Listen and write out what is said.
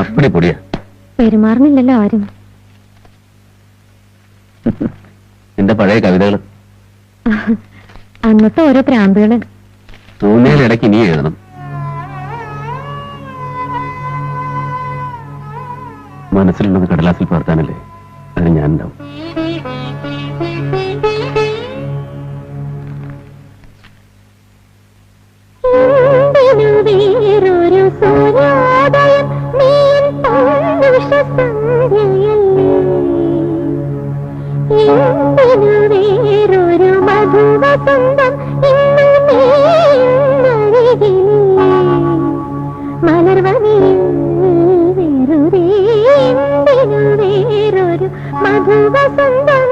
അപ്പടി പൊടിയാ. പെരുമാറുന്നില്ലല്ലോ ആരും. നിന്റെ പഴയ കവിതകൾ? അന്നത്തെ ഓരോ പ്രാന്തുകൾ തോന്നിയാലിടയ്ക്ക് നീ എഴുതണം. മനസ്സിലുള്ളത് കടലാസിൽ പകർത്താനല്ലേ അതിന് ഞാനുണ്ടാവും. വേറൊരു മധുവസന്തം? മലർവനിയിൽ എന്തിനു വേറൊരു മധുവസന്തം